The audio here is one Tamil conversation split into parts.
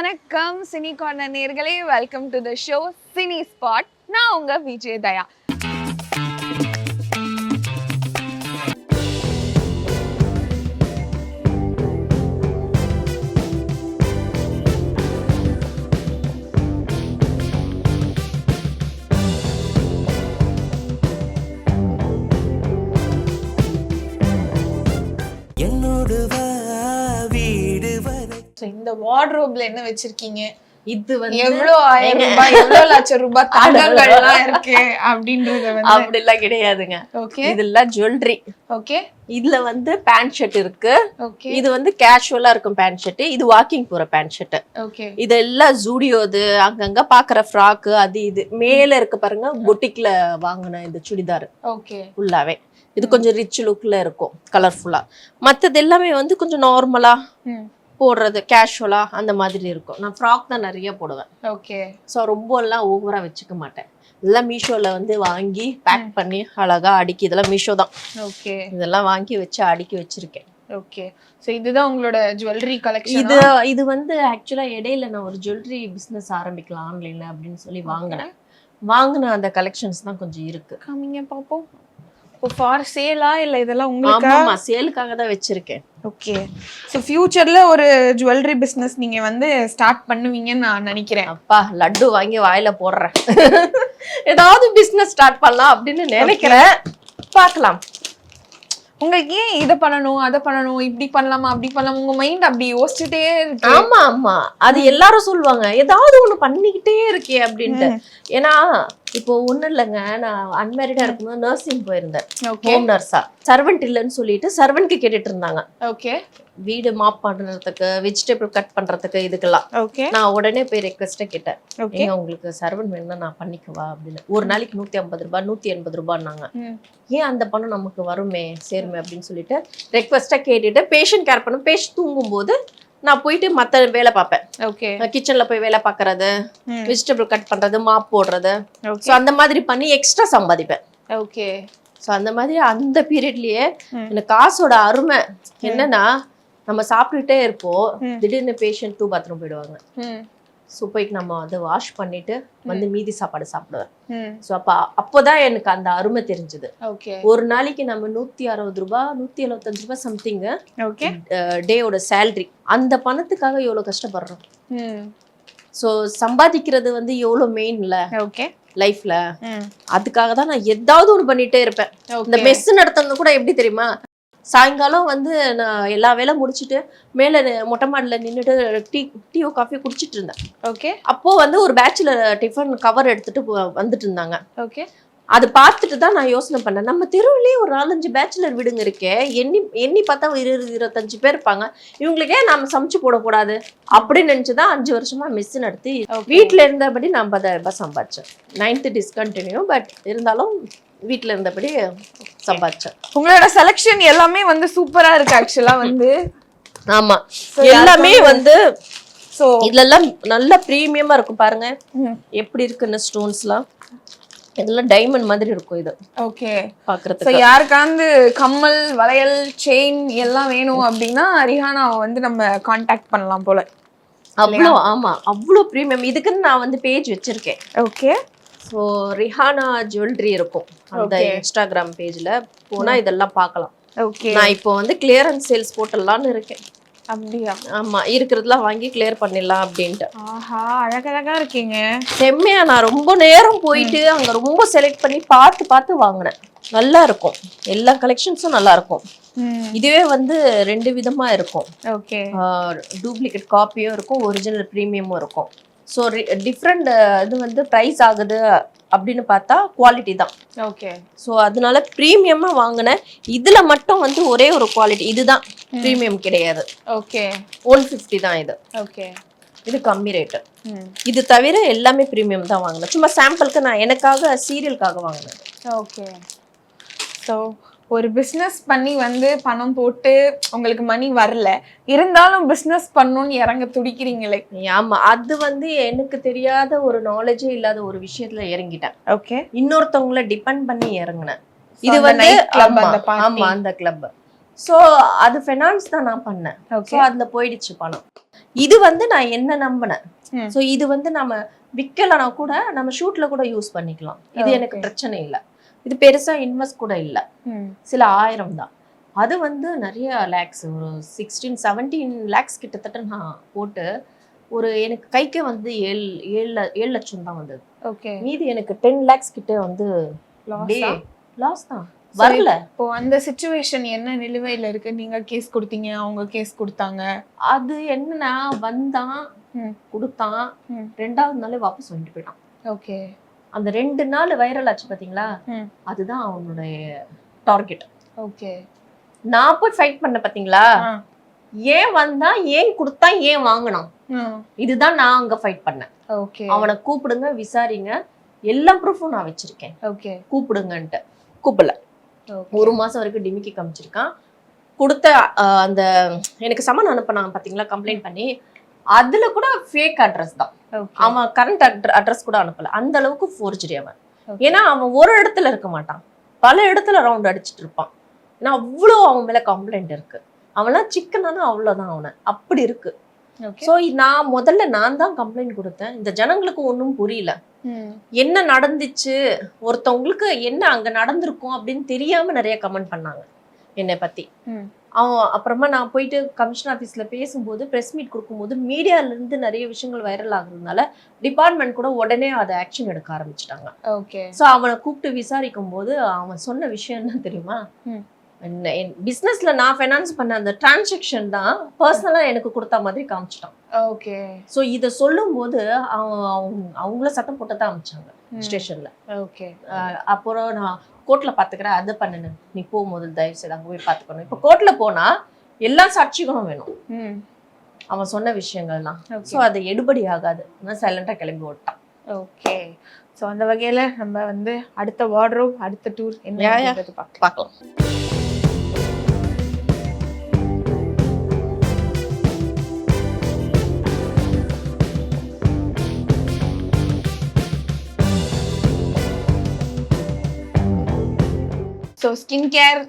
வணக்கம் சினி கார்னர் நேர்களே. Welcome to the show cine spot நான் உங்க விஜய் தயா இந்த வார்ட்ரோப்ல என்ன வச்சிருக்கீங்க? இது வந்து எவ்வளவு ஆயிரம் ரூபாய் எவ்வளவு லட்சம் ரூபாய் தங்கங்கள்லாம் இருக்கு அப்படின்றத வந்து அப்படிலாம் கிடையாதுங்க. ஓகே இதெல்லாம் ஜுவல்லரி ஓகே இதுல வந்து பேண்ட் ஷர்ட் இருக்கு. இது வந்து கேஷுவலா இருக்கும் பேண்ட் ஷர்ட் இது வாக்கிங் போற பேண்ட் ஷர்ட் ஓகே இதெல்லாம் ஜூடியோது அங்கங்க பாக்குற ஃப்ராக் அது இது. மேல இருக்கு பாருங்க பொட்டிக்ல வாங்கின இந்த சுடிதார். ஓகே ஃபுல்லாவே இது கொஞ்சம் ரிச் லுக்ல இருக்கும் கலர்ஃபுல்லா மத்தது எல்லாமே வந்து கொஞ்சம் நார்மலா போடுறது கேஷுவலா அந்த மாதிரி இருக்கும். நான் ஃப்ராக் தான் நிறைய போடுவேன். ஓகே ஸோ ரொம்ப எல்லாம் ஓவரா வச்சுக்க மாட்டேன். இதெல்லாம் மீஷோல வந்து வாங்கி பேக் பண்ணி அழகா அடுக்கி இதெல்லாம் மீஷோ தான். ஓகே இதெல்லாம் வாங்கி வச்சு அடுக்கி வச்சிருக்கேன். ஓகே சோ இதுதான் உங்களோட ஜுவல்லரி கலெக்ஷன் இது இது வந்து ஆக்சுவலா இடையில நான் ஒரு ஜுவல்லரி பிசினஸ் ஆரம்பிக்கலாம் ஆன்லைன்ல அப்படின்னு சொல்லி வாங்கினேன். வாங்கின அந்த கலெக்ஷன்ஸ் தான் கொஞ்சம் இருக்கு. காமிங்க பாப்போம். இப்போ ஃபார் சேலா இல்ல இதெல்லாம் உங்களுக்கு? ஆமாமா சேலுக்காக தான் வச்சிருக்கேன். ஓகே ஸோ ஃபியூச்சர்ல ஒரு ஜுவல்லரி பிசினஸ் நீங்க வந்து ஸ்டார்ட் பண்ணுவீங்கன்னு நான் நினைக்கிறேன். அப்பா லட்டு வாங்கி வாயில போடுறேன். ஏதாவது பிசினஸ் ஸ்டார்ட் பண்ணலாம் அப்படின்னு நினைக்கிறேன். பார்க்கலாம். உங்களுக்கு ஏன் இதை பண்ணணும் அதை பண்ணணும் இப்படி பண்ணலாமா அப்படி பண்ணலாமா? உங்க மைண்ட் அப்படி யோசிச்சுட்டே இருக்கு. ஆமா ஆமா. அது எல்லாரும் சொல்லுவாங்க ஏதாவது ஒண்ணு பண்ணிக்கிட்டே இருக்கே அப்படின்ட்டு. ஏன்னா இப்போ ஒண்ணும் இல்லைங்க. நான் அன்மேரிடா இருக்கும்போது நர்சிங் போயிருந்தேன். ஹோம் நர்ஸா சர்வெண்ட் இல்லைன்னு சொல்லிட்டு சர்வெண்ட்க்கு கேட்டுட்டு இருந்தாங்க ஓகே. வீடு மாப் பண்றதுக்கு வெஜிடபிள் கட் பண்றதுக்கு இதுக்கெல்லாம். ஓகே. நான் உடனே போய் ரெக்வஸ்ட்டை கேட்டேன். ஓகே. உங்களுக்கு சர்வெண்ட் வேணும்னா நான் பண்ணிக்கவா அப்படின்னு. ஒரு நாளைக்கு நூத்தி ஐம்பது ரூபாய் நூத்தி எண்பது ரூபான்னாங்க. ஏன் அந்த பணம் நமக்கு வருமே சேருமே அப்படின்னு சொல்லிட்டு ரெக்வஸ்ட்டா கேட்டுட்டு பேஷண்ட் கேர் பண்ணும். பேஷண்ட் தூங்கும்போது நான் போயிட்டு மத்த வேலை பார்ப்பேன். ஓகே கிச்சன்ல போய் வேலை பார்க்கறது வெஜிடபிள் கட் பண்றது மாப் போடுறது. ஸோ அந்த மாதிரி பண்ணி எக்ஸ்ட்ரா சம்பாதிப்பேன். ஓகே ஸோ அந்த மாதிரி அந்த பீரியட்லயே. எனக்கு காசோட அருமை என்னன்னா நம்ம சாப்பிட்டுட்டே இருப்போம். திடீர்னு பேஷண்ட் டூ பாத்ரூம் போயிடுவாங்க. போயிட்டு நம்ம வந்து வாஷ் பண்ணிட்டு வந்து மீதி சாப்பாடு சாப்பிடுவேன். ஸோ அப்போ அப்போதான் எனக்கு அந்த அருமை தெரிஞ்சது. ஒரு நாளைக்கு நம்ம நூத்தி அறுபது ரூபாய் நூத்தி எழுபத்தஞ்சு ரூபாய் சம்திங் ஓகே டேயோட சேலரி அந்த பணத்துக்காக எவ்வளவு கஷ்டப்படுறோம்? ஸோ சம்பாதிக்கிறது வந்து எவ்வளோ மெயின்ல ஓகே லைஃப்ல அதுக்காக தான் நான் ஏதாவது ஒன்று பண்ணிட்டே இருப்பேன். இந்த மெஸ் நடத்துறது கூட எப்படி தெரியுமா? சாயங்காலம் வந்து நான் எல்லா வேலை முடிச்சுட்டு மேலே மொட்டை மாடியில் நின்றுட்டு டீ டீயோ காஃபியோ குடிச்சிட்டு இருந்தேன். ஓகே. அப்போ வந்து ஒரு பேச்சுலர் டிஃபன் கவர் எடுத்துட்டு வந்துட்டு இருந்தாங்க. ஓகே. அது பார்த்துட்டு தான் நான் யோசனை பண்ணேன். நம்ம தெருவுலயே ஒரு நாலஞ்சு பேச்சுலர் வீடுங்க இருக்கே எண்ணி எண்ணி பார்த்தா ஒரு இருபது இருபத்தஞ்சு பேர் இருப்பாங்க. இவங்களுக்கே நாம சமைச்சு போடக்கூடாது அப்படின்னு நினைச்சுதான் அஞ்சு வருஷமா மெஸ் நடத்தி வீட்ல இருந்தபடி நான் பத்தாயிரம் ரூபாய் சம்பாதிச்சேன் நைன்த்து டிஸ்கண்டினியூ பட் இருந்தாலும் வீட்ல இருந்தபடி சம்பாதிச்சேன் உங்களோட செலெக்ஷன் எல்லாமே வந்து சூப்பரா இருக்கு ஆக்சுவலா வந்து. ஆமா. So, எல்லாமே வந்து ஸோ இதுலலாம் நல்ல ப்ரீமியமா இருக்கும் பாருங்க. எப்படி இருக்குன்னு ஸ்டோன்ஸ்லாம் இதெல்லாம் டைமண்ட் மாதிரி இருக்கும் இது. ஓகே பாக்குறதுக்கு. யாருக்காவது கம்மல் வளையல் செயின் எல்லாம் வேணும் அப்படின்னா ரிஹானாவை வந்து நம்ம காண்டாக்ட் பண்ணலாம் போல. அவ்வளோ ஆமா. அவ்வளோ ப்ரீமியம் இதுக்குன்னு நான் வந்து பேஜ் வச்சிருக்கேன். ஓகே ஸோ ரிஹானா ஜுவல்லரி இருக்கும் அந்த. இன்ஸ்டாகிராம் பேஜ்ல போனா இதெல்லாம் பார்க்கலாம். ஓகே நான் இப்போ வந்து கிளியரன்ஸ் சேல்ஸ் போட்டுடலாம்னு இருக்கேன். அப்படியா? ஆமா இருக்கிறதெல்லாம் வாங்கி கிளியர் பண்ணிடலாம் அப்படின்ட்டு. ஆஹா அழகழகா இருக்கீங்க. செம்மையா நான் ரொம்ப நேரம் போயிட்டு அங்க ரொம்ப செலக்ட் பண்ணி பார்த்து பார்த்து வாங்கினேன். நல்லா இருக்கும். எல்லா கலெக்ஷன்ஸும் நல்லா இருக்கும். இதுவே வந்து ரெண்டு விதமா இருக்கும். ஓகே டூப்ளிகேட் காப்பியும் இருக்கும் ஒரிஜினல் ப்ரீமியமும் இருக்கும். ஸோ டிஃப்ரெண்ட் இது வந்து ப்ரைஸ் ஆகுது அப்படின்னு பார்த்தா குவாலிட்டி தான். ஓகே ஸோ அதனால ப்ரீமியமாக வாங்கினேன் இதில் மட்டும் வந்து ஒரே ஒரு குவாலிட்டி இதுதான். ப்ரீமியம் கிடையாது. ஓகே ஒன் ஃபிஃப்டி தான் இது. ஓகே இது கம்மி ரேட்டு இது தவிர எல்லாமே ப்ரீமியம் தான் வாங்கினேன். சும்மா சாம்பிளுக்கு நான் எனக்காக சீரியலுக்காக வாங்கினேன். ஓகே ஸோ ஒரு பிஸ்னஸ் பண்ணி வந்து பணம் போட்டு உங்களுக்கு மணி வரல. இருந்தாலும் பிஸ்னஸ் பண்ணணும்னு இறங்க துடிக்கிறீங்களே. ஆமா அது வந்து எனக்கு தெரியாத ஒரு நாலேஜே இல்லாத ஒரு விஷயத்துல இறங்கிட்டேன். ஓகே இன்னொருத்தவங்கள டிபெண்ட் பண்ணி இறங்கினேன். இது வந்து ஆமா, அந்த கிளப் சோ அது ஃபைனான்ஸ் தான் நான் பண்ணேன். ஓகே ஸோ அதுல போயிடுச்சு பணம். இது வந்து நான் என்ன நம்பினேன். ஸோ இது வந்து நம்ம விற்கலனா கூட நம்ம ஷூட்ல கூட யூஸ் பண்ணிக்கலாம். இது எனக்கு. பிரச்சனை இல்லை. இது பெருசா இன்வெஸ்ட் கூட இல்லை. சில ஆயிரம் தான். அது வந்து நிறைய லேக்ஸ் ஒரு சிக்ஸ்டீன் செவன்டீன் லேக்ஸ் கிட்டத்தட்ட நான் போட்டு ஒரு எனக்கு கைக்கு வந்து ஏழு ஏழு ஏழு லட்சம் தான் வந்தது. ஓகே. மீதி எனக்கு டென் லேக்ஸ் கிட்ட வந்து லாஸா தான். வரல. இப்போ அந்த சுச்சுவேஷன் என்ன நிலுவையில இருக்கு? நீங்க கேஸ் கொடுத்தீங்க அவங்க கேஸ் கொடுத்தாங்க. அது என்னன்னா வந்தான். கொடுத்தான். ரெண்டாவது நாளே வாபஸ் வாங்கிட்டு போயிட்டான். ஓகே. அந்த ரெண்டு நாள் வைரல் ஆச்சு பாத்தீங்களா. அதுதான் அவனுடைய டார்கெட் ஓகே. நான் போய் ஃபைட் பண்ண பாத்தீங்களா? ஏன் வந்தான் ஏன் கொடுத்தா ஏன் வாங்கினான்? இதுதான் நான் அங்க ஃபைட் பண்ணேன். ஓகே. அவனை கூப்பிடுங்க விசாரிங்க. எல்லா ப்ரூஃபும் நான் வச்சிருக்கேன். ஓகே. கூப்பிடுங்கன்ட்டு. கூப்பிடல. ஒரு மாசம் வரைக்கும் டிமிக்கி காமிச்சிருக்கான். கொடுத்த அந்த எனக்கு சமன் அனுப்பினாங்க பாத்தீங்களா கம்ப்ளைண்ட் பண்ணி. அதுல கூட ஃபேக் அட்ரஸ் தான். அவன் கரண்ட் அட்ரஸ் கூட அனுப்பல. அந்த அளவுக்கு ஃபோர்ஜரி அவன். ஏன்னா அவன் ஒரு இடத்துல இருக்க மாட்டான். பல இடத்துல ரவுண்ட் அடிச்சிட்டு இருப்பான். ஏன்னா அவ்வளோ அவன் மேல கம்ப்ளைண்ட் இருக்கு. அவன்லாம் சிக்கனானா அவ்வளவுதான் அவனை. அப்படி இருக்கு. ஸோ நான் முதல்ல நான் தான் கம்ப்ளைண்ட் கொடுத்தேன். இந்த ஜனங்களுக்கு ஒன்றும் புரியல. என்ன நடந்துச்சு? ஒருத்தவங்களுக்கு என்ன அங்க நடந்திருக்கும் அப்படின்னு தெரியாம நிறைய கமெண்ட் பண்ணாங்க. என்னை பத்தி. அவன் அப்புறமா நான் போயிட்டு கமிஷன் ஆஃபீஸ்ல பேசும்போது ப்ரெஸ் மீட் கொடுக்கும்போது மீடியால இருந்து நிறைய விஷயங்கள் வைரல் ஆகுறதுனால டிபார்ட்மெண்ட் கூட உடனே அதை ஆக்ஷன் எடுக்க ஆரம்பிச்சிட்டாங்க. ஓகே ஸோ அவனை கூப்பிட்டு விசாரிக்கும் போது அவன் சொன்ன விஷயம் என்ன தெரியுமா? பிஸ்னஸ்ல நான் ஃபைனான்ஸ் பண்ண அந்த டிரான்சாக்ஷன் தான் பர்சனலா எனக்கு கொடுத்த மாதிரி காமிச்சிட்டான். ஓகே ஸோ இதை சொல்லும்போது அவங்கள சத்தம் போட்டு தான் அமைச்சாங்க ஸ்டேஷன்ல ஓகே அப்புறம் நான் கோர்ட்ல பாத்துக்கிறேன் அதை பண்ணுன்னு நீ போ முதல் தயவு செய்து அங்க போய் பாத்துக்கணும் இப்போ கோர்ட்ல போனா எல்லா சாட்சிகளும் வேணும். அவன் சொன்ன விஷயங்கள்லாம். ஸோ அது எடுபடி ஆகாது. நான் சைலண்டா கிளம்பி ஓட்டான். ஓகே ஸோ அந்த வகையில நம்ம வந்து அடுத்த வார்ட்ரோப் அடுத்த டூர் என்ன பார்க்கலாம். So skin care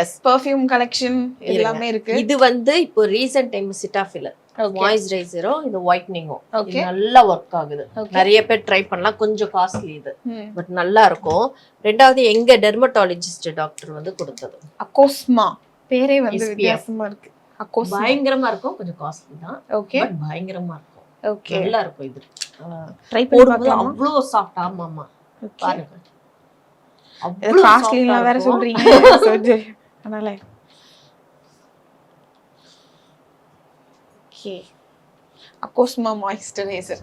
S perfume collection எல்லாமே இருக்கு. இது வந்து இப்போ ரீசெண்ட் டைம் சிட்டாஃபில் ஓகே மாய்ஸ்சரைசரும் இது ஒயிட்னிங்கும். நல்லா ஒர்க் ஆகுது. நிறைய பேர் ட்ரை பண்ணலாம். கொஞ்சம் காஸ்ட்லி இது. பட் நல்லா இருக்கும் ரெண்டாவது எங்க டெர்மட்டாலஜிஸ்ட் டாக்டர் வந்து கொடுத்தது. அக்கோஸ்மா பேரே வந்து. வித்தியாசமா இருக்கு. அக்கோஸ்மா பயங்கரமா இருக்கும். கொஞ்சம் காஸ்ட்லி தான். ஓகே பயங்கரமா இருக்கும். ஓகே நல்லா இருக்கும் இது ட்ரை போடும்போது அவ்வளோ சாஃப்ட் ஆமா ஆமா ஓகே பாருங்க. காஸ்ட்லிலாம் வேற. சொல்றீங்க. சர்ஜரி அதனால. ஓகே அக்கோஸ்மா மாய்ஸ்சரைசர்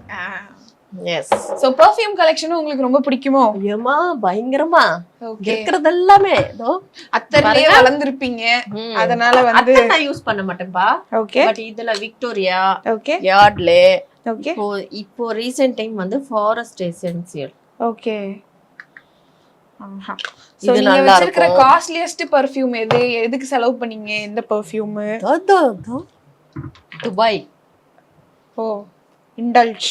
Yes. ஸோ பர்ஃப்யூம் கலெக்ஷனும் உங்களுக்கு ரொம்ப பிடிக்குமோ? ஐயம்மா பயங்கரமா. ஓகே இருக்கிறது எல்லாமே இதோ அத்தர்லயே. வளர்ந்துருப்பீங்க. அதனால வந்து அத்தை நான் யூஸ் பண்ண மாட்டேன்பா. ஓகே பட் இதுல விக்டோரியா ஓகே யார்ட்லே ஓகே இப்போ இப்போ ரீசெண்ட் டைம் வந்து ஃபாரஸ்ட் எசென்சியல் ஓகே சோ இது நீங்க நல்லா வச்சிருக்கிற இருக்கும். காஸ்ட்லியஸ்ட் பர்ஃப்யூம் எது? எதுக்கு செலவு பண்ணீங்க எந்த பர்ஃப்யூம் துபாய். ஓ இண்டல்ஜ்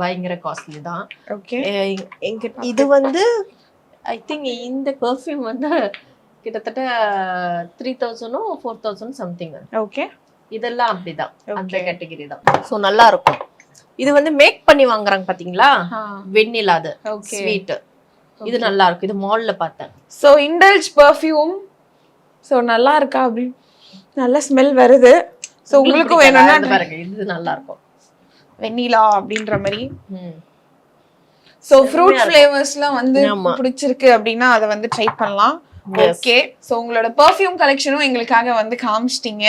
பயங்கர காஸ்ட்லி தான். ஓகே இது வந்து ஐ திங்க் இந்த பெர்ஃப்யூம் வந்து கிட்டத்தட்ட த்ரீ தௌசண்டோ ஃபோர் தௌசண்ட் சம்திங் ஓகே இதெல்லாம் அப்படிதான். அந்த. கேட்டகரி தான். ஸோ நல்லா இருக்கும். இது வந்து மேக் பண்ணி வாங்குறாங்க பாத்தீங்களா? வெண்ணிலா அது. ஓகே ஸ்வீட் இது நல்லா இருக்கும் இது மால்ல பார்த்தேன். சோ இண்டல்ஜ் பர்ஃப்யூம் சோ நல்லா இருக்கா அப்படி? நல்ல ஸ்மெல் வருது. சோ உங்களுக்கு? வேணும்னா பாருங்க இது நல்லா இருக்கும் வெண்ணிலா அப்படின்ற மாதிரி. So fruit. ஃபிளேவர்ஸ்லாம் வந்து. பிடிச்சிருக்கு அப்படின்னா அதை வந்து ட்ரை பண்ணலாம். ஓகே சோ உங்களோட பர்ஃப்யூம் கலெக்ஷனும் எங்களுக்காக வந்து காமிச்சிட்டீங்க.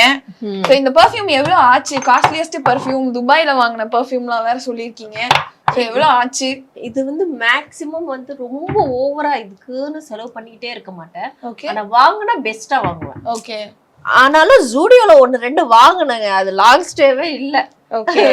சோ இந்த பர்ஃப்யூம் எவ்வளவு ஆச்சு? காஸ்ட்லியஸ்ட் பர்ஃப்யூம் துபாயில வாங்கின பர்ஃப்யூம்லாம் வேற சொல்லியிருக்கீங்க. சோ எவ்வளவு ஆச்சு? இது வந்து மேக்சிமம் வந்து ரொம்ப ஓவரா இதுக்குன்னு செலவு பண்ணிக்கிட்டே இருக்க மாட்டேன். ஓகே ஆனா வாங்கினா பெஸ்டா வாங்குவேன். ஓகே ஆனாலும் ஜூடியோல ஒன்னு ரெண்டு வாங்கினேங்க. அது லாங் ஸ்டேவே இல்ல. ஓகே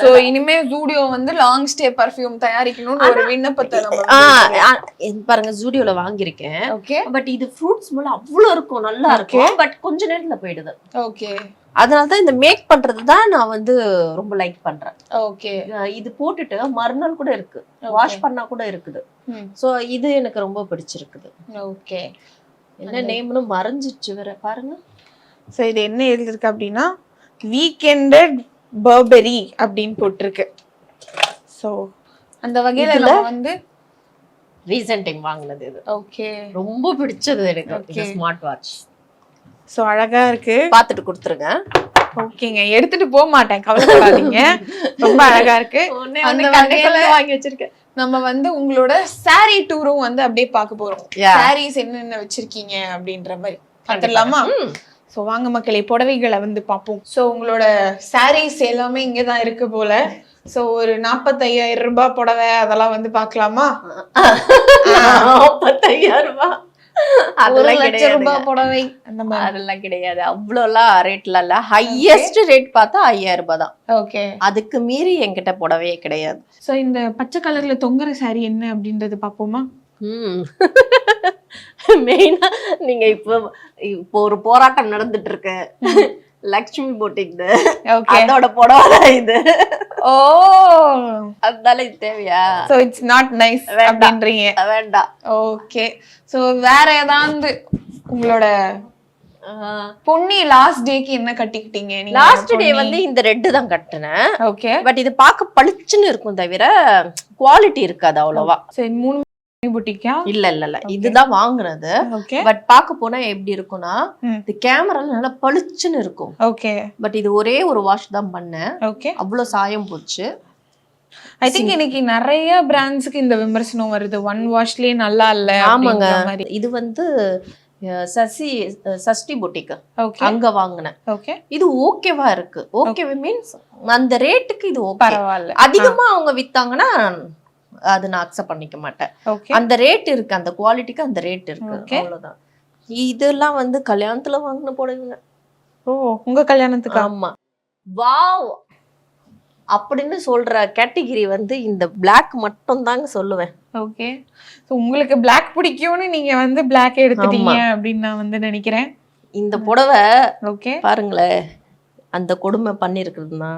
சோ இனிமே ஜூடியோ வந்து லாங் ஸ்டே பர்ஃப்யூம் தயாரிக்கணும்னு ஒரு விண்ணப்பத்தை நம்ம பாருங்க ஜூடியோல வாங்கியிருக்கேன். ஓகே பட் இது ஃப்ரூட்ஸ் மூலம் அவ்வளவு இருக்கும் நல்லா இருக்கும். பட் கொஞ்ச நேரத்துல போயிடுது. ஓகே அதனால தான் இந்த மேக் பண்றது தான் நான் வந்து ரொம்ப லைக் பண்றேன். ஓகே இது போட்டுட்டு மறுநாள் கூட இருக்கு. வாஷ் பண்ணா கூட இருக்குது. சோ இது எனக்கு ரொம்ப பிடிச்சிருக்குது. ஓகே என்ன நேம்னு மறைஞ்சிச்சு வேற பாருங்க. ஸோ இது என்ன எழுதிருக்கு அப்படின்னா வீக்கெண்டட் பர்பெரி அப்படின்னு போட்டிருக்கு. ஸோ அந்த வகையில வந்து ரீசெண்ட் டைம் வாங்கினது இது. ஓகே ரொம்ப பிடிச்சது எனக்கு. ஸ்மார்ட் வாட்ச் ஸோ அழகா இருக்கு. பார்த்துட்டு கொடுத்துருங்க. ஓகேங்க. எடுத்துட்டு போக மாட்டேன். கவலைப்படாதீங்க. ரொம்ப அழகா இருக்கு. வாங்கி வச்சிருக்கேன். நம்ம வந்து உங்களோட saree டூரும் வந்து அப்படியே பார்க்க போறோம். Sarees என்னென்ன வச்சிருக்கீங்க அப்படின்ற மாதிரி. பார்த்துடலாமா? ஸோ வாங்க மக்களே புடவைகளை வந்து பார்ப்போம். ஸோ உங்களோட sarees எல்லாமே இங்கே தான் இருக்கு போல. ஸோ ஒரு நாற்பத்தையாயிரம் ரூபாய் புடவை அதெல்லாம் வந்து பார்க்கலாமா? பத்தாயிரம் ரூபாய். அதெல்லாம் கிடையாது அதெல்லாம் கிடையாது. அவ்வளோலாம் ரேட்ல இல்ல. ஹையஸ்ட் ரேட் பார்த்தா ஐயாயிரம் ரூபாய் தான். ஓகே அதுக்கு மீறி என்கிட்ட புடவையே கிடையாது. ஸோ இந்த பச்சை கலர்ல தொங்குற saree என்ன அப்படின்றது பார்ப்போமா? மெயினா நீங்க இப்போ இப்போ ஒரு போராட்டம் நடந்துட்டு இருக்கு. லக்ஷ்மி போட்டிக்கு ஓகே அதோட புடவை இது. ஓ. அதனால இது தேவையா? So it's not nice. அப்படின்றீங்க. வேண்டாம். ஓகே ஸோ வேற ஏதாவது உங்களோட பொன்னி லாஸ்ட் டேக்கு என்ன கட்டிக்கிட்டீங்க? Last day? வந்து இந்த ரெட்டு தான் கட்டினேன். ஓகே பட் இது பார்க்க பளிச்சுன்னு இருக்கும் தவிர குவாலிட்டி இருக்காது அவ்வளவா. சரி மூணு புட்டிக்கா? இல்ல இல்ல இல்ல. இதுதான் வாங்குனது. பட் பார்க்க போனா எப்படி இருக்கும்னா. இந்த கேமரால நல்லா பளிச்சுன்னு இருக்கும். ஓகே பட் இது ஒரே ஒரு வாஷ் தான் பண்ணேன். ஓகே அவ்வளவு சாயம் போச்சு. ஐ திங்க் இன்னைக்கு நிறைய பிராண்ட்ஸ்க்கு இந்த விமர்சனம் வருது. ஒன் வாஷ்லயே நல்லா இல்ல ஆமாங்க. இது வந்து சசி சஷ்டி பொட்டிக்கு. அங்க வாங்கினேன். ஓகே இது ஓகேவா இருக்கு? ஓகேவா மீன்ஸ் அந்த ரேட்டுக்கு இது பரவாயில்ல. அதிகமா அவங்க வித்தாங்கன்னா அது நான் அக்செப்ட் பண்ணிக்க மாட்டேன். அந்த ரேட் இருக்கு அந்த குவாலிட்டிக்கு அந்த ரேட் இருக்கு. அவ்வளவுதான். இதெல்லாம் வந்து கல்யாணத்துல வாங்கின புடவைங்க. ஓ உங்க கல்யாணத்துக்கா? ஆமா. வாவ்! அப்படின்னு சொல்ற கேட்டகிரி வந்து இந்த Black மட்டும் தாங்க சொல்லுவேன். ஓகே ஸோ உங்களுக்கு Black பிடிக்கும்னு நீங்க வந்து Black எடுத்துட்டீங்க அப்படின்னு நான் வந்து நினைக்கிறேன். இந்த புடவை ஓகே பாருங்களேன். அந்த கொடுமை பண்ணிருக்குதுன்னா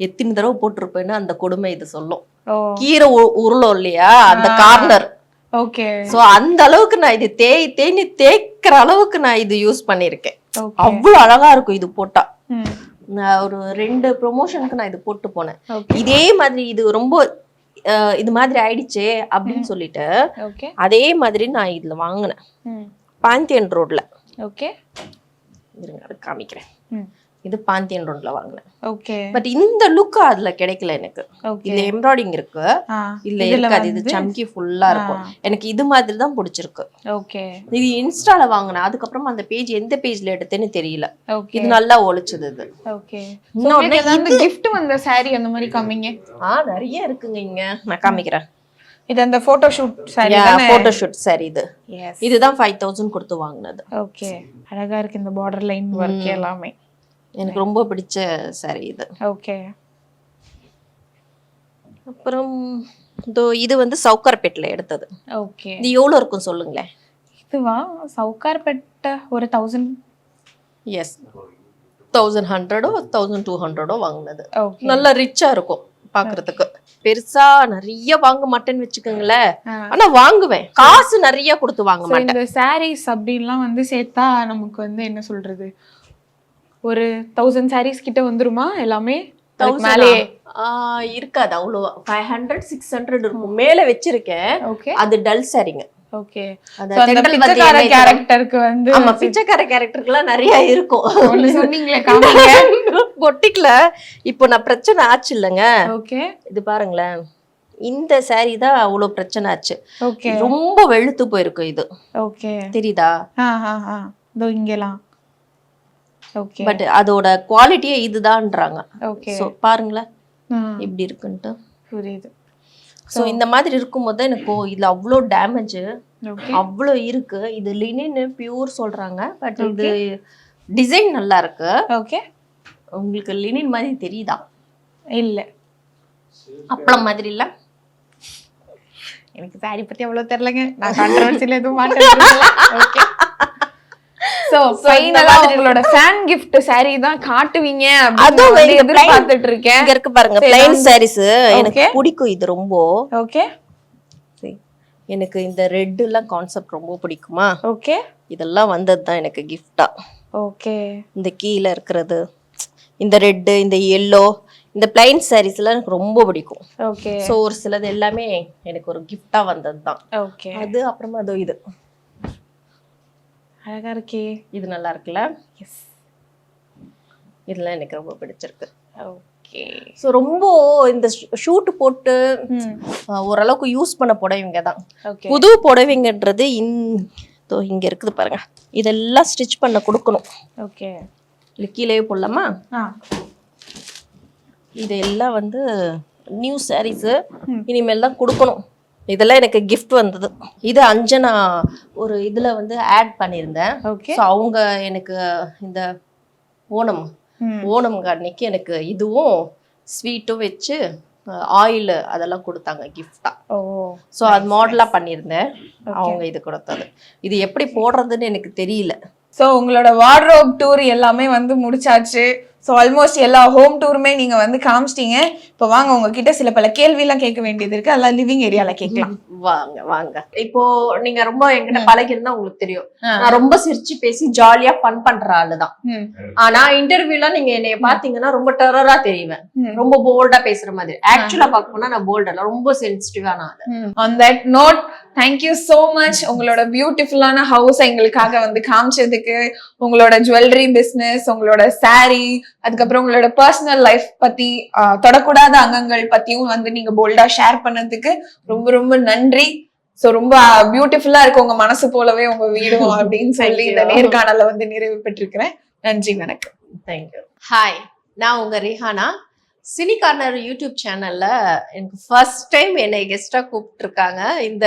எத்தனை தடவை போட்டிருப்பேன்னு அந்த கொடுமை இது சொல்லும். கீரை உருளும் இல்லையா? அந்த. கார்னர் ஓகே சோ அந்த அளவுக்கு நான் இது தேய் தேய்னி தேய்க்கிற அளவுக்கு நான் இது யூஸ் பண்ணியிருக்கேன். ஓகே அவ்வளவு அழகா இருக்கும் இது போட்டா. ஒரு ரெண்டு ப்ரொமோஷனுக்கு நான் இது போட்டு போனேன். இதே மாதிரி இது ரொம்ப இது மாதிரி ஆயிடுச்சே அப்படின்னு சொல்லிட்டு அதே மாதிரி நான் இதுல வாங்கினேன். பாந்தியன் ரோட்ல ஓகே இருங்க காமிக்கிறேன். இது பாந்தியன் ரோட்ல வாங்கினேன். ஓகே பட் இந்த லுக் அதுல கிடைக்கல எனக்கு. இதுல எம்ப்ராய்டிங் இருக்கு. இல்ல இருக்காது இது சம்கி ஃபுல்லா இருக்கும். எனக்கு இது மாதிரி தான் பிடிச்சிருக்கு. ஓகே இது இன்ஸ்டால வாங்கினேன். அதுக்கப்புறமா அந்த பேஜ் எந்த பேஜ்ல எடுத்தேன்னு தெரியல. இது நல்லா ஒழிச்சது இது. ஓகே இன்னொன்னு gift வந்த saree அந்த மாதிரி காமிங்க. ஆ நிறைய இருக்குங்க இங்க. நான் காமிக்கிறேன். இது அந்த போட்டோ ஷூட் தானே? போட்டோ ஷூட் சாரி இது. இதுதான் ஃபைவ் தௌசண்ட் கொடுத்து வாங்கினது. ஓகே அழகா இருக்கு இந்த பார்டர் லைன் ஒர்க் எல்லாமே. எனக்கு ரொம்ப பிடிச்ச சாரி இது. ஓகே அப்புறம் இதோ இது வந்து சவுக்கார்பேட்டில் எடுத்தது. ஓகே இது எவ்வளோ இருக்கும் சொல்லுங்களேன்? இதுவா? சவுகார்பேட்டை ஒரு தௌசண்ட் எஸ் தௌசண்ட் ஹண்ட்ரடோ தௌசண்ட் டூ ஹண்ட்ரடோ வாங்கினது. நல்லா ரிச்சா இருக்கும் பார்க்கிறதுக்கு பெருசா நிறைய வாங்க மாட்டேன்னு வச்சுக்கோங்களேன். ஆனா வாங்குவேன். காசு நிறைய கொடுத்து வாங்க மாட்டேன். இந்த சாரீஸ் அப்படின்லாம் வந்து சேர்த்தா நமக்கு வந்து என்ன சொல்றது? ஒரு தௌசண்ட் சாரீஸ் கிட்ட வந்துருமா எல்லாமே? அதுக்கு Thousand மேலே ஆ, இருக்காது அவ்வளோவா. ஃபைவ் ஹண்ட்ரட் சிக்ஸ் ஹண்ட்ரட் இருக்கும். மேல வச்சிருக்கேன். ஓகே அது டல் சாரிங்க ஓகே கேரக்டருக்கு வந்து ஆமா பிச்சைக்கார கேரக்டருக்குலாம் நிறைய இருக்கும். சொன்னீங்களே பொட்டிக்கல. இப்போ நான் பிரச்சனை ஆச்சு இல்லைங்க. ஓகே இது பாருங்களேன். இந்த saree தான் அவ்வளவு பிரச்சனை ஆச்சு. ரொம்ப வெளுத்து போயிருக்கு இது. ஓகே தெரியுதா? இதோ இங்கலாம் ஓகே பட் அதோட குவாலிட்டியே இதுதான்றாங்க. ஓகே ஸோ பாருங்களேன். இப்படி இருக்குன்ட்டு. புரியுது. ஸோ இந்த மாதிரி இருக்கும்போது எனக்கு இதுல அவ்வளோ டேமேஜ் அவ்வளோ இருக்கு. இது லினின் பியூர் சொல்றாங்க. பட் இது டிசைன் நல்லா இருக்கு. ஓகே உங்களுக்கு லினின் மாதிரி தெரியுதா? இல்ல. அப்பளம் மாதிரி இல்ல? எனக்கு சாரி பத்தி அவ்வளவு தெரியலங்க. நான் கான்ட்ரவர்சில எதுவும் மாட்டேன். ஓகே சோ ஃபைனலா உங்களோட ஃபேன் gift saree தான் காட்டுவீங்க அதுவும் வந்து எதிர்பார்த்துட்டு இருக்கேன் இங்க இருக்கு பாருங்க சரி, பிளைன் சாரீஸ் எனக்கு. பிடிக்கும் இது ரொம்ப. ஓகே சரி. எனக்கு இந்த ரெட் எல்லாம் கான்செப்ட் ரொம்ப பிடிக்குமா? ஓகே இதெல்லாம் வந்தது தான் எனக்கு கிஃப்டா ஓகே இந்த கீழே இருக்கிறது இந்த ரெட்டு இந்த எல்லோ இந்த பிளைன் சாரீஸ்லாம் எனக்கு ரொம்ப பிடிக்கும். ஓகே ஸோ ஒரு சிலது எல்லாமே எனக்கு ஒரு gift-ஆ வந்தது தான். ஓகே அது அப்புறமா அதோ இது. அழகா இருக்கே. இது நல்லா இருக்குல்ல? எஸ் இதெல்லாம் எனக்கு ரொம்ப பிடிச்சிருக்கு. ஓகே. ஸோ ரொம்ப இந்த ஷூட் போட்டு ஓரளவுக்கு யூஸ் பண்ண புடவைங்க தான். புது புடவைங்கன்றது இந் இதோ இங்க இருக்குது பாருங்க. இதெல்லாம் ஸ்டிச் பண்ண கொடுக்கணும். ஓகே. இல்லை கீழே போடலாமா? ஆ. இது எல்லாம் வந்து நியூ சாரீஸு இனிமேல் தான் கொடுக்கணும். இதெல்லாம் எனக்கு gift வந்தது. இது அஞ்சனா ஒரு இதுல வந்து ஆட் பண்ணியிருந்தேன். ஓகே ஸோ அவங்க எனக்கு இந்த ஓணம். ஓணம் அன்னைக்கு எனக்கு இதுவும் ஸ்வீட்டும் வச்சு ஆயில் அதெல்லாம் கொடுத்தாங்க ஓ ஸோ அது மாடலாக பண்ணியிருந்தேன். அவங்க இது கொடுத்தது. இது எப்படி போடுறதுன்னு எனக்கு தெரியல. ஸோ உங்களோட வார்ட்ரோப் டூர் எல்லாமே வந்து முடிச்சாச்சு. ஸோ ஆல்மோஸ்ட் எல்லா ஹோம் டூருமே நீங்க வந்து காமிச்சிட்டீங்க. இப்போ வாங்க உங்ககிட்ட சில பல கேள்வியெல்லாம் கேட்க வேண்டியது இருக்கு. அதெல்லாம் லிவிங் ஏரியால கேட்கலாம். வாங்க வாங்க. இப்போ நீங்க ரொம்ப என்கிட்ட பழகிருந்தா உங்களுக்கு தெரியும். நான் ரொம்ப சிரிச்சு பேசி ஜாலியா ஃபன் பண்ற ஆளுதான். ம். ஆனா இன்டர்வியூல நீங்க என்னைய பாத்தீங்கன்னா ரொம்ப டெரரா தெரிவேன் ம். ரொம்ப போல்டா பேசுற மாதிரி. ஆக்சுவலா பார்க்க போனா நான் போல்ட் ரொம்ப சென்சிட்டிவான ஆளு. On that note thank you so much உங்களோட பியூட்டிஃபுல்லான ஹவுஸ் எங்களுக்காக வந்து காமிச்சதுக்கு உங்களோட ஜுவல்லரி பிஸ்னஸ் உங்களோட saree அதுக்கப்புறம் உங்களோட பர்சனல் லைஃப் பத்தி தொடக்கூடாத அங்கங்கள் பத்தியும் வந்து நீங்க போல்டா ஷேர் பண்ணதுக்கு ரொம்ப ரொம்ப நன்றி. ஸோ ரொம்ப பியூட்டிஃபுல்லா இருக்கு உங்க மனசு போலவே உங்க வீடும் அப்படின்னு சொல்லி இந்த. நேர்காணல வந்து நிறைவு பெற்றிருக்கிறேன். நன்றி வணக்கம். தேங்க்யூ ஹாய் நான் உங்க ரிஹானா. சினி கார்னர் யூடியூப் சேனல்ல எனக்கு ஃபர்ஸ்ட் டைம் என்னை கெஸ்டா கூப்பிட்டுருக்காங்க. இந்த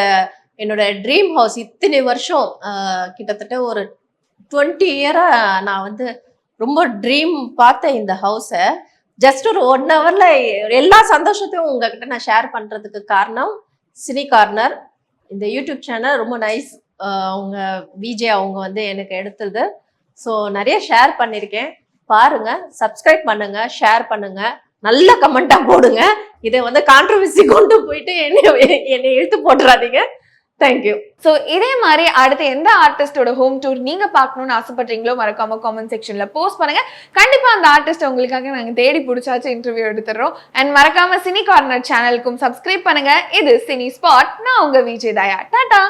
என்னோட ட்ரீம் ஹவுஸ் இத்தனை வருஷம் கிட்டத்தட்ட ஒரு டுவெண்ட்டி இயரா நான் வந்து ரொம்ப ட்ரீம் பார்த்த இந்த ஹவுஸை ஜஸ்ட் ஒரு ஒன் ஹவர்ல எல்லா சந்தோஷத்தையும் உங்ககிட்ட நான் ஷேர் பண்றதுக்கு காரணம் சினி கார்னர். இந்த யூடியூப் சேனல் ரொம்ப நைஸ் அவங்க விஜே அவங்க வந்து எனக்கு எடுத்தது. ஸோ நிறைய ஷேர் பண்ணியிருக்கேன் பாருங்க சப்ஸ்கிரைப் பண்ணுங்க ஷேர் பண்ணுங்க. நல்ல கமெண்டா போடுங்க. இதை வந்து கான்ட்ரவர்சி கொண்டு போயிட்டு என்னை என்னை இழுத்து போட்டுறாதீங்க. தேங்க்யூ ஸோ இதே மாதிரி அடுத்து எந்த ஆர்டிஸ்டோட ஹோம் டூர் நீங்க பார்க்கணும்னு ஆசைப்படுறீங்களோ மறக்காம காமெண்ட் செக்ஷன்ல போஸ்ட் பண்ணுங்க. கண்டிப்பா அந்த ஆர்டிஸ்ட் உங்களுக்காக நாங்க தேடி பிடிச்சாச்சு இன்டர்வியூ எடுத்துறோம் அண்ட் மறக்காம சினி கார்னர் சேனலுக்கும் சப்ஸ்கிரைப் பண்ணுங்க. இது சினி ஸ்பாட் நான் உங்க விஜய் தயா. டாடா!